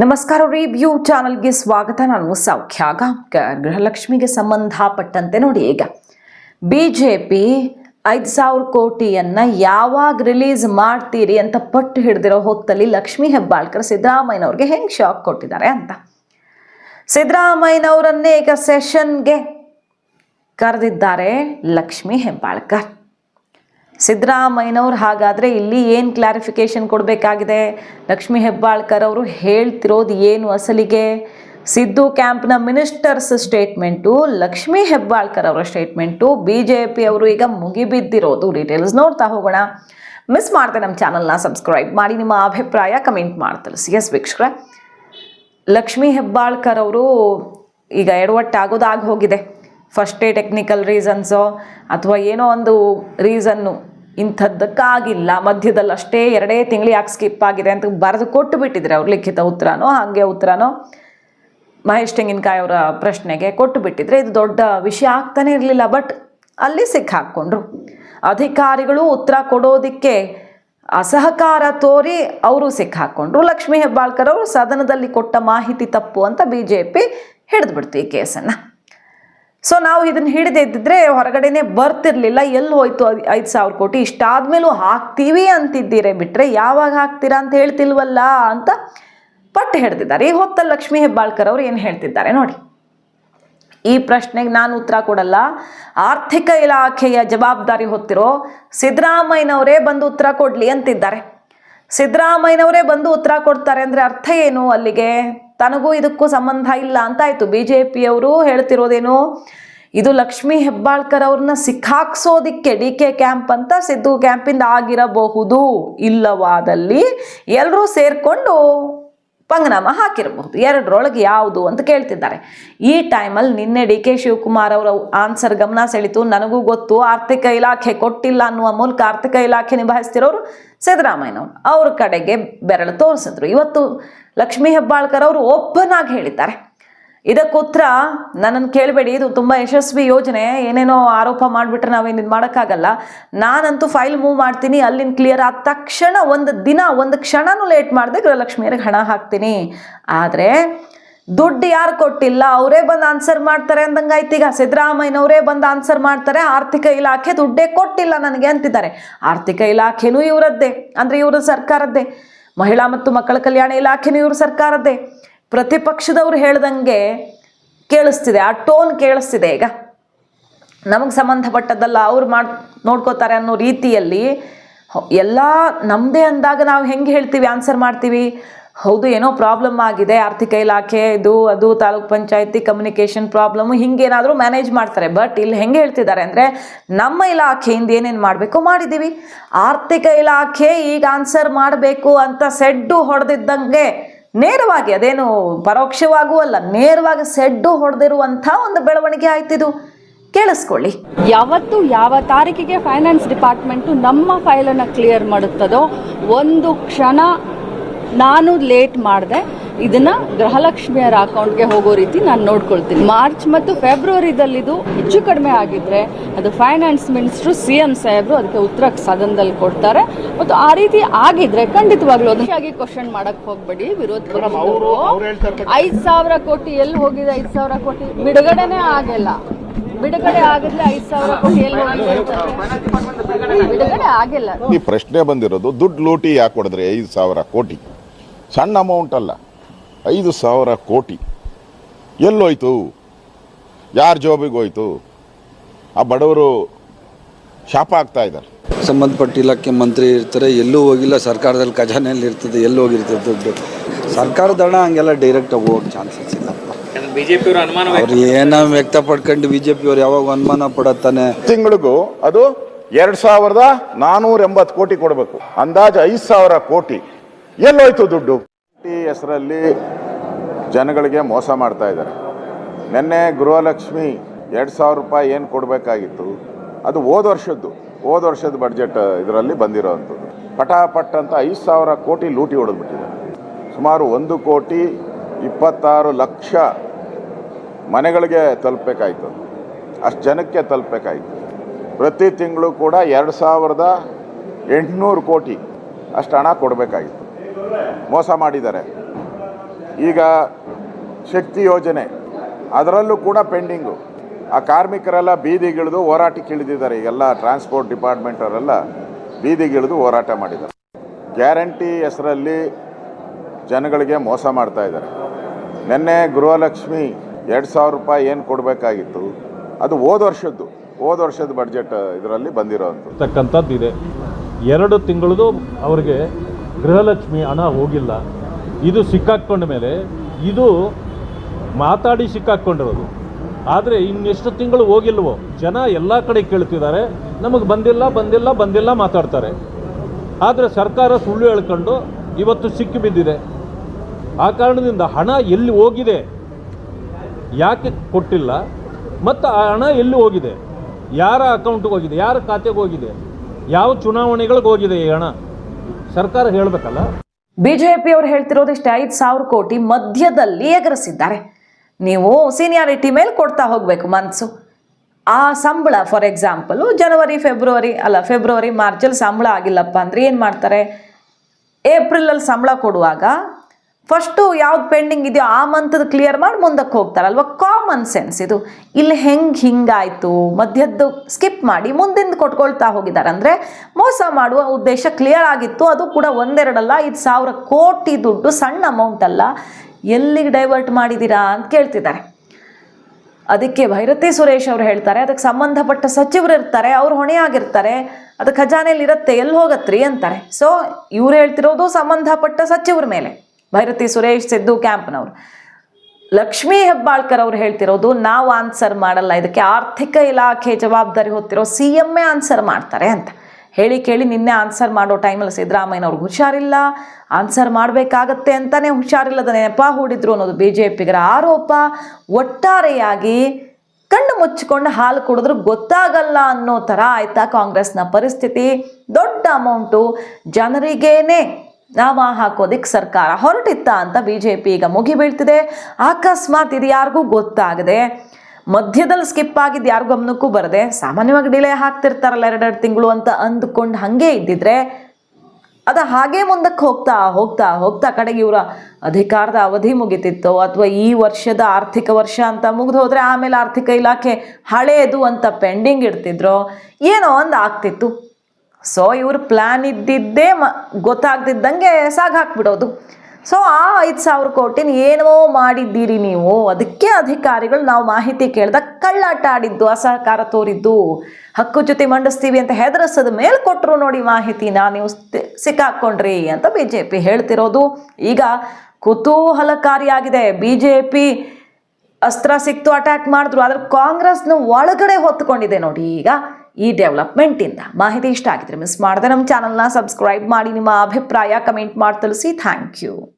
ನಮಸ್ಕಾರ ರಿವ್ಯೂ ಚಾನಲ್ಗೆ ಸ್ವಾಗತ. ನಾನು ಸೌಖ್ಯ ಗಾಂವ್ಕರ್ ಗೃಹಲಕ್ಷ್ಮಿಗೆ ಸಂಬಂಧಪಟ್ಟಂತೆ ನೋಡಿ ಈಗ. ಬಿ ಜೆ ಪಿ ಐದು ಸಾವಿರ ಕೋಟಿಯನ್ನು ಯಾವಾಗ ರಿಲೀಸ್ ಮಾಡ್ತೀರಿ ಅಂತ ಪಟ್ಟು ಹಿಡಿದಿರೋ ಹೊತ್ತಲ್ಲಿ ಲಕ್ಷ್ಮೀ ಹೆಬ್ಬಾಳ್ಕರ್ ಸಿದ್ದರಾಮಯ್ಯನವ್ರಿಗೆ ಹೆಂಗೆ ಶಾಕ್ ಕೊಟ್ಟಿದ್ದಾರೆ ಅಂತ. ಸಿದ್ದರಾಮಯ್ಯನವರನ್ನೇ ಈಗ ಸೆಷನ್ಗೆ ಕರೆದಿದ್ದಾರೆ ಲಕ್ಷ್ಮೀ ಹೆಬ್ಬಾಳ್ಕರ್. ಸಿದ್ದರಾಮಯ್ಯನವ್ರು ಹಾಗಾದರೆ ಇಲ್ಲಿ ಏನು ಕ್ಲಾರಿಫಿಕೇಶನ್ ಕೊಡಬೇಕಾಗಿದೆ? ಲಕ್ಷ್ಮೀ ಹೆಬ್ಬಾಳ್ಕರ್ ಅವರು ಹೇಳ್ತಿರೋದು ಏನು ಅಸಲಿಗೆ? ಸಿದ್ದು ಕ್ಯಾಂಪ್ನ ಮಿನಿಸ್ಟರ್ಸ್ ಸ್ಟೇಟ್ಮೆಂಟು ಲಕ್ಷ್ಮೀ ಹೆಬ್ಬಾಳ್ಕರ್ ಅವರ ಸ್ಟೇಟ್ಮೆಂಟು ಬಿ ಜೆ ಪಿ ಅವರು ಈಗ ಮುಗಿಬಿದ್ದಿರೋದು. ಡೀಟೇಲ್ಸ್ ನೋಡ್ತಾ ಹೋಗೋಣ. ಮಿಸ್ ಮಾಡಿದೆ ನಮ್ಮ ಚಾನಲ್ನ ಸಬ್ಸ್ಕ್ರೈಬ್ ಮಾಡಿ, ನಿಮ್ಮ ಅಭಿಪ್ರಾಯ ಕಮೆಂಟ್ ಮಾಡಿ ತಿಳಿಸಿ ಎಸ್ ವೀಕ್ಷಕರ. ಲಕ್ಷ್ಮೀ ಹೆಬ್ಬಾಳ್ಕರ್ ಅವರು ಈಗ ಎಡವಟ್ಟಾಗೋದಾಗಿ ಹೋಗಿದೆ. ಫಸ್ಟೇ ಟೆಕ್ನಿಕಲ್ ರೀಸನ್ಸೋ ಅಥವಾ ಏನೋ ಒಂದು ರೀಸನ್ನು ಇಂಥದ್ದಕ್ಕಾಗಿಲ್ಲ. ಮಧ್ಯದಲ್ಲಿ ಅಷ್ಟೇ ಎರಡೇ ತಿಂಗಳು ಯಾಕೆ ಸ್ಕಿಪ್ ಆಗಿದೆ ಅಂತ ಬರೆದು ಕೊಟ್ಟು ಬಿಟ್ಟಿದ್ರೆ ಅವ್ರು ಲಿಖಿತ ಉತ್ತರನೋ, ಹಾಗೆ ಉತ್ತರನೋ, ಮಹೇಶ್ ತೆಂಗಿನಕಾಯಿ ಅವರ ಪ್ರಶ್ನೆಗೆ ಕೊಟ್ಟು ಬಿಟ್ಟಿದ್ರೆ. ಇದು ದೊಡ್ಡ ವಿಷಯ ಆಗ್ತಾನೆ ಇರಲಿಲ್ಲ ಬಟ್ ಅಲ್ಲಿ ಸಿಕ್ಕಾಕ್ಕೊಂಡ್ರು ಅಧಿಕಾರಿಗಳು ಉತ್ತರ ಕೊಡೋದಕ್ಕೆ ಅಸಹಕಾರ ತೋರಿ ಅವರು ಸಿಕ್ಕಾಕ್ಕೊಂಡ್ರು ಲಕ್ಷ್ಮೀ ಹೆಬ್ಬಾಳ್ಕರ್ ಅವರು ಸದನದಲ್ಲಿ ಕೊಟ್ಟ ಮಾಹಿತಿ ತಪ್ಪು ಅಂತ ಬಿ ಜೆ ಪಿ ಹಿಡಿದ್ಬಿಡ್ತು ಈ ಕೇಸನ್ನು. ಸೊ ನಾವು ಇದನ್ನು ಹಿಡಿದೇ ಇದ್ದಿದ್ರೆ ಹೊರಗಡೆನೆ ಬರ್ತಿರ್ಲಿಲ್ಲ. ಎಲ್ಲಿ ಹೋಯ್ತು ಐದು ಸಾವಿರ ಕೋಟಿ? ಇಷ್ಟಾದ್ಮೇಲೂ ಹಾಕ್ತೀವಿ ಅಂತಿದ್ದೀರಿ ಬಿಟ್ರೆ ಯಾವಾಗ ಹಾಕ್ತೀರಾ ಅಂತ ಹೇಳ್ತಿಲ್ವಲ್ಲ ಅಂತ ಪಟ್ಟು ಹೇಳ್ತಿದ್ದಾರೆ ಈ ಹೊತ್ತಲ್ಲಿ ಲಕ್ಷ್ಮೀ ಹೆಬ್ಬಾಳ್ಕರ್ ಅವರು ಏನು ಹೇಳ್ತಿದ್ದಾರೆ ನೋಡಿ. ಈ ಪ್ರಶ್ನೆಗೆ ನಾನು ಉತ್ತರ ಕೊಡಲ್ಲ. ಆರ್ಥಿಕ ಇಲಾಖೆಯ ಜವಾಬ್ದಾರಿ ಹೊತ್ತಿರೋ ಸಿದ್ದರಾಮಯ್ಯನವರೇ ಬಂದು ಉತ್ತರ ಕೊಡಲಿ ಅಂತಿದ್ದಾರೆ. ಸಿದ್ದರಾಮಯ್ಯನವರೇ ಬಂದು ಉತ್ತರ ಕೊಡ್ತಾರೆ ಅಂದರೆ ಅರ್ಥ ಏನು ಅಲ್ಲಿಗೆ? ತನಗೂ ಇದಕ್ಕೂ ಸಂಬಂಧ ಇಲ್ಲ ಅಂತ ಆಯಿತು. ಬಿ ಜೆ ಪಿಯವರು ಹೇಳ್ತಿರೋದೇನು, ಇದು ಲಕ್ಷ್ಮಿ ಹೆಬ್ಬಾಳ್ಕರ್ ಅವ್ರನ್ನ ಸಿಕ್ಕಾಕ್ಸೋದಿಕ್ಕೆ ಡಿ ಕೆ ಕ್ಯಾಂಪ್ ಅಂತ ಸಿದ್ದು ಕ್ಯಾಂಪಿಂದ ಆಗಿರಬಹುದು, ಇಲ್ಲವಾದಲ್ಲಿ ಎಲ್ಲರೂ ಸೇರಿಕೊಂಡು ಪಂಗನಾಮ ಹಾಕಿರಬಹುದು. ಎರಡರೊಳಗೆ ಯಾವುದು ಅಂತ ಕೇಳ್ತಿದ್ದಾರೆ. ಈ ಟೈಮಲ್ಲಿ ನಿನ್ನೆ ಡಿ ಕೆ ಶಿವಕುಮಾರ್ ಅವರ ಆನ್ಸರ್ ಗಮನ ಸೆಳಿತು. ನನಗೂ ಗೊತ್ತು, ಆರ್ಥಿಕ ಇಲಾಖೆ ಕೊಟ್ಟಿಲ್ಲ ಅನ್ನುವ ಮೂಲಕ ಆರ್ಥಿಕ ಇಲಾಖೆ ನಿಭಾಯಿಸ್ತಿರೋರು ಸಿದ್ದರಾಮಯ್ಯನವರು. ಅವ್ರ ಕಡೆಗೆ ಬೆರಳು ತೋರಿಸಿದ್ರು. ಇವತ್ತು ಲಕ್ಷ್ಮೀ ಹೆಬ್ಬಾಳ್ಕರ್ ಅವರು ಓಪನ್ ಆಗಿ ಹೇಳಿದ್ದಾರೆ. ಇದಕ್ಕೆ ಉತ್ತರ ನನ್ನನ್ನು ಕೇಳಬೇಡಿ, ಇದು ತುಂಬ ಯಶಸ್ವಿ ಯೋಜನೆ, ಏನೇನೋ ಆರೋಪ ಮಾಡಿಬಿಟ್ರೆ ನಾವೇನು ಇದು ಮಾಡೋಕ್ಕಾಗಲ್ಲ. ನಾನಂತೂ ಫೈಲ್ ಮೂವ್ ಮಾಡ್ತೀನಿ ಅಲ್ಲಿನ ಕ್ಲಿಯರ್ ಆದ ತಕ್ಷಣ ಒಂದು ದಿನ, ಒಂದು ಕ್ಷಣನೂ ಲೇಟ್ ಮಾಡಿದೆ ಗೃಹಲಕ್ಷ್ಮಿಯರಿಗೆ ಹಣ ಹಾಕ್ತೀನಿ. ಆದರೆ ದುಡ್ಡು ಯಾರು ಕೊಟ್ಟಿಲ್ಲ, ಅವರೇ ಬಂದು ಆನ್ಸರ್ ಮಾಡ್ತಾರೆ ಅಂದಂಗಾಯ್ತು. ಈಗ ಸಿದ್ದರಾಮಯ್ಯನವರೇ ಬಂದು ಆನ್ಸರ್ ಮಾಡ್ತಾರೆ, ಆರ್ಥಿಕ ಇಲಾಖೆ ದುಡ್ಡೇ ಕೊಟ್ಟಿಲ್ಲ ನನಗೆ ಅಂತಿದ್ದಾರೆ. ಆರ್ಥಿಕ ಇಲಾಖೆನೂ ಇವರದ್ದೇ, ಅಂದರೆ ಇವರ ಸರ್ಕಾರದ್ದೇ. ಮಹಿಳಾ ಮತ್ತು ಮಕ್ಕಳ ಕಲ್ಯಾಣ ಇಲಾಖೆನೂ ಇವರ ಸರ್ಕಾರದ್ದೇ. ಪ್ರತಿಪಕ್ಷದವ್ರು ಹೇಳ್ದಂಗೆ ಕೇಳಿಸ್ತಿದೆ, ಆ ಟೋನ್ ಕೇಳಿಸ್ತಿದೆ ಈಗ. ನಮಗೆ ಸಂಬಂಧಪಟ್ಟದ್ದಲ್ಲ ಅವ್ರು ಮಾಡಿ, ನೋಡ್ಕೋತಾರೆ ಅನ್ನೋ ರೀತಿಯಲ್ಲಿ ಎಲ್ಲ ನಮ್ಮದೇ ಅಂದಾಗ ನಾವು ಹೆಂಗೆ ಹೇಳ್ತೀವಿ, ಆನ್ಸರ್ ಮಾಡ್ತೀವಿ? ಹೌದು, ಏನೋ ಪ್ರಾಬ್ಲಮ್ ಆಗಿದೆ, ಆರ್ಥಿಕ ಇಲಾಖೆ, ಇದು, ಅದು, ತಾಲೂಕ್ ಪಂಚಾಯತಿ, ಕಮ್ಯುನಿಕೇಷನ್ ಪ್ರಾಬ್ಲಮ್ಮು ಹಿಂಗೇನಾದರೂ ಮ್ಯಾನೇಜ್ ಮಾಡ್ತಾರೆ. ಬಟ್ ಇಲ್ಲಿ ಹೆಂಗೆ ಹೇಳ್ತಿದ್ದಾರೆ ಅಂದರೆ, ನಮ್ಮ ಇಲಾಖೆಯಿಂದ ಏನೇನು ಮಾಡಬೇಕು ಮಾಡಿದ್ದೀವಿ ಆರ್ಥಿಕ ಇಲಾಖೆ ಈಗ ಆನ್ಸರ್ ಮಾಡಬೇಕು ಅಂತ ಸೆಡ್ಡು ಹೊಡೆದಿದ್ದಂಗೆ ನೇರವಾಗಿ ಅದೇನು ಪರೋಕ್ಷವಾಗೂ ಅಲ್ಲ ನೇರವಾಗಿ ಸೆಡ್ಡು ಹೊಡೆದಿರುವಂಥ ಒಂದು ಬೆಳವಣಿಗೆ ಆಯ್ತಿದು ಕೇಳಿಸ್ಕೊಳ್ಳಿ. ಯಾವತ್ತು ಯಾವ ತಾರೀಕಿಗೆ ಫೈನಾನ್ಸ್ ಡಿಪಾರ್ಟ್ಮೆಂಟು ನಮ್ಮ ಫೈಲನ್ನು ಕ್ಲಿಯರ್ ಮಾಡುತ್ತದೋ, ಒಂದು ಕ್ಷಣ ನಾನು ಲೇಟ್ ಮಾಡಿದೆ ಇದನ್ನ ಗೃಹಲಕ್ಷ್ಮಿಯರ ಅಕೌಂಟ್ಗೆ ಹೋಗೋ ರೀತಿ ನಾನು ನೋಡ್ಕೊಳ್ತೀನಿ. ಮಾರ್ಚ್ ಮತ್ತು ಫೆಬ್ರವರಿದಲ್ಲಿದು ಹೆಚ್ಚು ಕಡಿಮೆ ಆಗಿದ್ರೆ ಅದು ಫೈನಾನ್ಸ್ ಮಿನಿಸ್ಟ್ರು ಸಿ ಎಂ ಸಾಹೇಬ್ರು ಅದಕ್ಕೆ ಉತ್ತರ ಸದನದಲ್ಲಿ ಕೊಡ್ತಾರೆ. ಮತ್ತು ಆ ರೀತಿ ಆಗಿದ್ರೆ ಖಂಡಿತವಾಗ್ಲೂ ಅದಕ್ಕಾಗಿ ಕ್ವಶನ್ ಮಾಡಕ್ ಹೋಗ್ಬೇಡಿ. ವಿರೋಧ ಐದ್ ಸಾವಿರ ಕೋಟಿ ಎಲ್ಲಿ ಹೋಗಿದೆ? ಐದ್ ಸಾವಿರ ಕೋಟಿ ಬಿಡುಗಡೆನೆ ಆಗಿಲ್ಲ. ಬಿಡುಗಡೆ ಆಗಿದ್ರೆ ಐದ್ ಸಾವಿರ ಕೋಟಿ ಎಲ್ಲಿ ಹೋಗಿದೆ. ಬಿಡುಗಡೆ ಆಗಿಲ್ಲ. ಈ ಪ್ರಶ್ನೆ ಬಂದಿರೋದು ದುಡ್ಡು ಲೂಟಿ ಯಾಕೆ ಕೊಡಿದ್ರೆ ಐದು ಸಾವಿರ ಕೋಟಿ? ಸಣ್ಣ ಅಮೌಂಟ್ ಅಲ್ಲ. ಐದು ಸಾವಿರ ಕೋಟಿ. ಎಲ್ಲೋಯ್ತು? ಯಾರ ಜಾಬಿಗೆ ಹೋಯ್ತು ಆ ಬಡವರು ಶಾಪ ಆಗ್ತಾ ಇದ್ದಾರೆ. ಸಂಬಂಧಪಟ್ಟ ಇಲಾಖೆ ಮಂತ್ರಿ ಇರ್ತಾರೆ ಎಲ್ಲೂ ಹೋಗಿಲ್ಲ ಸರ್ಕಾರದಲ್ಲಿ ಖಜಾನೆಯಲ್ಲಿ ಇರ್ತದೆ ಎಲ್ಲೂ ಹೋಗಿರ್ತದೆ ದುಡ್ಡು. ಸರ್ಕಾರದ ಹಣ ಹಂಗೆಲ್ಲ ಡೈರೆಕ್ಟ್ ಹೋಗೋಕೆ ಚಾನ್ಸಸ್ ಇಲ್ಲ. ಅವ್ರು ಏನೋ ವ್ಯಕ್ತಪಡ್ಕೊಂಡು ಬಿ ಜೆ ಪಿಯವ್ರು ಯಾವಾಗ ಅನುಮಾನ ಪಡತ್ತಾನೆ. ತಿಂಗಳಿಗೂ ಅದು ಎರಡು ಸಾವಿರದ ನಾನೂರ ಎಂಬತ್ತು ಕೋಟಿ ಕೊಡಬೇಕು. ಅಂದಾಜು ಐದು ಸಾವಿರ ಕೋಟಿ. ಎಲ್ಲೋಯ್ತು ದುಡ್ಡು? ಹೆಸರಲ್ಲಿ ಜನಗಳಿಗೆ ಮೋಸ ಮಾಡ್ತಾ ಇದ್ದಾರೆ. ನಿನ್ನೆ ಗೃಹಲಕ್ಷ್ಮಿ ಎರಡು ಸಾವಿರ ರೂಪಾಯಿ ಏನು ಕೊಡಬೇಕಾಗಿತ್ತು, ಅದು ಹೋದ ವರ್ಷದ್ದು, ಹೋದ ವರ್ಷದ ಬಡ್ಜೆಟ್ ಇದರಲ್ಲಿ ಬಂದಿರೋವಂಥದ್ದು ಪಟಾಪಟ್ ಅಂತ ಐದು ಸಾವಿರ ಕೋಟಿ ಲೂಟಿ ಹೊಡೆದ್ಬಿಟ್ಟಿದ್ದಾರೆ ಸುಮಾರು ಒಂದು ಕೋಟಿ ಇಪ್ಪತ್ತಾರು ಲಕ್ಷ ಮನೆಗಳಿಗೆ ತಲುಪಬೇಕಾಯ್ತು. ಅಷ್ಟು ಜನಕ್ಕೆ ತಲುಪಬೇಕಾಯ್ತು. ಪ್ರತಿ ತಿಂಗಳು ಕೂಡ ಎರಡು ಸಾವಿರದ ಎಂಟುನೂರು ಕೋಟಿ ಅಷ್ಟು ಹಣ ಕೊಡಬೇಕಾಗಿತ್ತು. ಮೋಸ ಮಾಡಿದ್ದಾರೆ. ಈಗ ಶಕ್ತಿ ಯೋಜನೆ, ಅದರಲ್ಲೂ ಕೂಡ ಪೆಂಡಿಂಗು. ಆ ಕಾರ್ಮಿಕರೆಲ್ಲ ಬೀದಿಗಿಳಿದು ಹೋರಾಟಕ್ಕೆ ಇಳಿದಿದ್ದಾರೆ. ಈಗೆಲ್ಲ ಟ್ರಾನ್ಸ್ಪೋರ್ಟ್ ಡಿಪಾರ್ಟ್ಮೆಂಟ್ ಅವರೆಲ್ಲ ಬೀದಿಗಿಳಿದು ಹೋರಾಟ ಮಾಡಿದ್ದಾರೆ. ಗ್ಯಾರಂಟಿ ಹೆಸರಲ್ಲಿ ಜನಗಳಿಗೆ ಮೋಸ ಮಾಡ್ತಾ ಇದ್ದಾರೆ. ನಿನ್ನೆ ಗೃಹಲಕ್ಷ್ಮಿ ಎರಡು ಸಾವಿರ ರೂಪಾಯಿ ಏನು ಕೊಡಬೇಕಾಗಿತ್ತು, ಅದು ಹೋದ ವರ್ಷದ್ದು, ಹೋದ ವರ್ಷದ ಬಡ್ಜೆಟ್ ಇದರಲ್ಲಿ ಬಂದಿರೋವಂಥದ್ದು ತಕ್ಕಂಥದ್ದು ಇದೆ ಎರಡು ತಿಂಗಳದು ಅವರಿಗೆ ಗೃಹಲಕ್ಷ್ಮಿ ಹಣ ಹೋಗಿಲ್ಲ. ಇದು ಸಿಕ್ಕಾಕ್ಕೊಂಡ ಮೇಲೆ ಇದು ಮಾತಾಡಿ ಸಿಕ್ಕಾಕ್ಕೊಂಡಿರೋದು. ಆದರೆ ಇನ್ನೆಷ್ಟು ತಿಂಗಳು ಹೋಗಿಲ್ವೋ, ಜನ ಎಲ್ಲ ಕಡೆ ಕೇಳ್ತಿದ್ದಾರೆ. ನಮಗೆ ಬಂದಿಲ್ಲ ಬಂದಿಲ್ಲ ಬಂದಿಲ್ಲ ಮಾತಾಡ್ತಾರೆ. ಆದರೆ ಸರ್ಕಾರ ಸುಳ್ಳು ಹೇಳ್ಕೊಂಡು ಇವತ್ತು ಸಿಕ್ಕಿ ಬಿದ್ದಿದೆ. ಆ ಕಾರಣದಿಂದ ಹಣ ಎಲ್ಲಿ ಹೋಗಿದೆ, ಯಾಕೆ ಕೊಟ್ಟಿಲ್ಲ, ಮತ್ತು ಆ ಹಣ ಎಲ್ಲಿ ಹೋಗಿದೆ, ಯಾರ ಅಕೌಂಟ್ಗೆ ಹೋಗಿದೆ, ಯಾರ ಖಾತೆಗೆ ಹೋಗಿದೆ, ಯಾವ ಚುನಾವಣೆಗಳಿಗೆ ಹೋಗಿದೆ ಈ ಹಣ? ಸರ್ಕಾರ ಹೇಳಬೇಕಲ್ಲ? ಬಿಜೆಪಿ ಅವರು ಹೇಳ್ತಿರೋದಿಷ್ಟೇ ಐದು ಸಾವಿರ ಕೋಟಿ ಮಧ್ಯದಲ್ಲಿ ಎಗರಿಸಿದ್ದಾರೆ. ನೀವು ಸೀನಿಯಾರಿಟಿ ಮೇಲೆ ಕೊಡ್ತಾ ಹೋಗಬೇಕು ಮನ್ಸು. ಆ ಸಂಬಳ ಫಾರ್ ಎಕ್ಸಾಂಪಲು ಜನವರಿ, ಫೆಬ್ರವರಿ, ಅಲ್ಲ, ಫೆಬ್ರವರಿ, ಮಾರ್ಚಲ್ಲಿ ಸಂಬಳ ಆಗಿಲ್ಲಪ್ಪ ಅಂದರೆ ಏನು ಮಾಡ್ತಾರೆ? ಏಪ್ರಿಲಲ್ಲಿ ಸಂಬಳ ಕೊಡುವಾಗ ಫಸ್ಟು ಯಾವ್ದು ಪೆಂಡಿಂಗ್ ಇದೆಯೋ ಆ ಮಂತದ ಕ್ಲಿಯರ್ ಮಾಡಿ ಮುಂದಕ್ಕೆ ಹೋಗ್ತಾರಲ್ವ? ಕಾಮನ್ ಸೆನ್ಸ್ ಇದು. ಇಲ್ಲಿ ಹೆಂಗೆ ಹಿಂಗಾಯಿತು? ಮಧ್ಯದ್ದು ಸ್ಕಿಪ್ ಮಾಡಿ ಮುಂದಿಂದ ಕೊಟ್ಕೊಳ್ತಾ ಹೋಗಿದ್ದಾರೆ ಅಂದರೆ ಮೋಸ ಮಾಡುವ ಉದ್ದೇಶ ಕ್ಲಿಯರ್ ಆಗಿತ್ತು. ಅದು ಕೂಡ ಒಂದೆರಡಲ್ಲ, ಐದು ಸಾವಿರ ಕೋಟಿ ದುಡ್ಡು ಸಣ್ಣ ಅಮೌಂಟ್ ಅಲ್ಲ. ಎಲ್ಲಿಗೆ ಡೈವರ್ಟ್ ಮಾಡಿದ್ದೀರಾ ಅಂತ ಕೇಳ್ತಿದ್ದಾರೆ. ಅದಕ್ಕೆ ಭೈರತಿ ಸುರೇಶ್ ಅವರು ಹೇಳ್ತಾರೆ, ಅದಕ್ಕೆ ಸಂಬಂಧಪಟ್ಟ ಸಚಿವರು ಇರ್ತಾರೆ, ಅವ್ರು ಹೊಣೆಯಾಗಿರ್ತಾರೆ. ಅದು ಖಜಾನೆಯಲ್ಲಿ ಇರುತ್ತೆ ಎಲ್ಲಿ ಹೋಗತ್ರಿ ಅಂತಾರೆ. ಸೊ ಇವ್ರು ಹೇಳ್ತಿರೋದು ಸಂಬಂಧಪಟ್ಟ ಸಚಿವರ ಮೇಲೆ. ಭೈರತಿ ಸುರೇಶ್ ಸಿದ್ದು ಕ್ಯಾಂಪ್ನವರು. ಲಕ್ಷ್ಮೀ ಹೆಬ್ಬಾಳ್ಕರ್ ಅವ್ರು ಹೇಳ್ತಿರೋದು, ನಾವು ಆನ್ಸರ್ ಮಾಡಲ್ಲ, ಇದಕ್ಕೆ ಆರ್ಥಿಕ ಇಲಾಖೆ ಜವಾಬ್ದಾರಿ ಹೊತ್ತಿರೋ ಸಿ ಎಂ ಆನ್ಸರ್ ಮಾಡ್ತಾರೆ ಅಂತ. ಹೇಳಿ ಕೇಳಿ ನಿನ್ನೆ ಆನ್ಸರ್ ಮಾಡೋ ಟೈಮಲ್ಲಿ ಸಿದ್ದರಾಮಯ್ಯನವ್ರಿಗೆ ಹುಷಾರಿಲ್ಲ. ಆನ್ಸರ್ ಮಾಡಬೇಕಾಗತ್ತೆ ಅಂತಲೇ ಹುಷಾರಿಲ್ಲದ ನೆನಪ ಹೂಡಿದ್ರು ಅನ್ನೋದು ಬಿ ಜೆ ಪಿಗರ ಆರೋಪ. ಒಟ್ಟಾರೆಯಾಗಿ ಕಣ್ಣು ಮುಚ್ಚಿಕೊಂಡು ಹಾಲು ಕುಡಿದ್ರು ಗೊತ್ತಾಗಲ್ಲ ಅನ್ನೋ ಥರ ಆಯ್ತಾ ಕಾಂಗ್ರೆಸ್ನ ಪರಿಸ್ಥಿತಿ. ದೊಡ್ಡ ಅಮೌಂಟು ಜನರಿಗೇನೆ ನಾಮ ಹಾಕೋದಿಕ್ಕೆ ಸರ್ಕಾರ ಹೊರಟಿತ್ತ ಅಂತ ಬಿ ಜೆ ಪಿ ಈಗ ಮುಗಿಬೀಳ್ತಿದೆ ಅಕಸ್ಮಾತ್ ಇದು ಯಾರಿಗೂ ಗೊತ್ತಾಗದೆ ಮಧ್ಯದಲ್ಲಿ ಸ್ಕಿಪ್ ಆಗಿದ್ದು ಯಾರ ಗಮನಕ್ಕೂ ಬರದೆ ಸಾಮಾನ್ಯವಾಗಿ ಡಿಲೇ ಹಾಕ್ತಿರ್ತಾರಲ್ಲ ಎರಡೆರಡು ತಿಂಗಳು ಅಂತ ಅಂದ್ಕೊಂಡು ಹಾಗೆ ಇದ್ದಿದ್ರೆ ಅದು ಹಾಗೆ ಮುಂದಕ್ಕೆ ಹೋಗ್ತಾ ಹೋಗ್ತಾ ಹೋಗ್ತಾ ಕಡೆಗೆ ಇವರ ಅಧಿಕಾರದ ಅವಧಿ ಮುಗಿತಿತ್ತೋ. ಅಥವಾ ಈ ವರ್ಷದ ಆರ್ಥಿಕ ವರ್ಷ ಅಂತ ಮುಗಿದು ಹೋದರೆ ಆಮೇಲೆ ಆರ್ಥಿಕ ಇಲಾಖೆ ಹಳೇದು ಅಂತ ಪೆಂಡಿಂಗ್ ಇಡ್ತಿದ್ರೋ. ಏನೋ ಒಂದು ಆಗ್ತಿತ್ತು. ಸೊ ಇವ್ರ ಪ್ಲ್ಯಾನ್ ಇದ್ದಿದ್ದೇ ಮ ಗೊತ್ತಾಗ್ತಿದ್ದಂಗೆ ಸಾಗ್ ಹಾಕ್ಬಿಡೋದು. ಸೊ ಆ ಐದು ಸಾವಿರ ಕೋಟಿನ ಏನೋ ಮಾಡಿದ್ದೀರಿ ನೀವು. ಅದಕ್ಕೆ ಅಧಿಕಾರಿಗಳು ನಾವು ಮಾಹಿತಿ ಕೇಳಿದಾಗ ಕಳ್ಳಾಟ ಆಡಿದ್ದು, ಅಸಹಕಾರ ತೋರಿದ್ದು. ಹಕ್ಕು ಜೊತೆ ಮಂಡಿಸ್ತೀವಿ ಅಂತ ಹೆದರಿಸದ ಮೇಲೆ ಕೊಟ್ಟರು ನೋಡಿ ಮಾಹಿತಿನ ನೀವು ಸಿಕ್ಕಾಕ್ಕೊಂಡ್ರಿ ಅಂತ ಬಿ ಜೆ ಪಿ ಹೇಳ್ತಿರೋದು. ಈಗ ಕುತೂಹಲಕಾರಿಯಾಗಿದೆ. ಬಿ ಜೆ ಪಿ ಅಸ್ತ್ರ ಸಿಕ್ತು, ಅಟ್ಯಾಕ್ ಮಾಡಿದ್ರು. ಆದ್ರೆ ಕಾಂಗ್ರೆಸ್ನ ಒಳಗಡೆ ಹೊತ್ಕೊಂಡಿದೆ ನೋಡಿ ಈಗ. ಈ ಡೆವಲಪ್ಮೆಂಟಿಂದ ಮಾಹಿತಿ ಇಷ್ಟ ಆಗಿದ್ರೆ ಮಿಸ್ ಮಾಡದೆ ನಮ್ಮ ಚಾನಲ್ನ ಸಬ್ಸ್ಕ್ರೈಬ್ ಮಾಡಿ, ನಿಮ್ಮ ಅಭಿಪ್ರಾಯ ಕಮೆಂಟ್ ಮಾಡಿ ತಿಳಿಸಿ. Thank you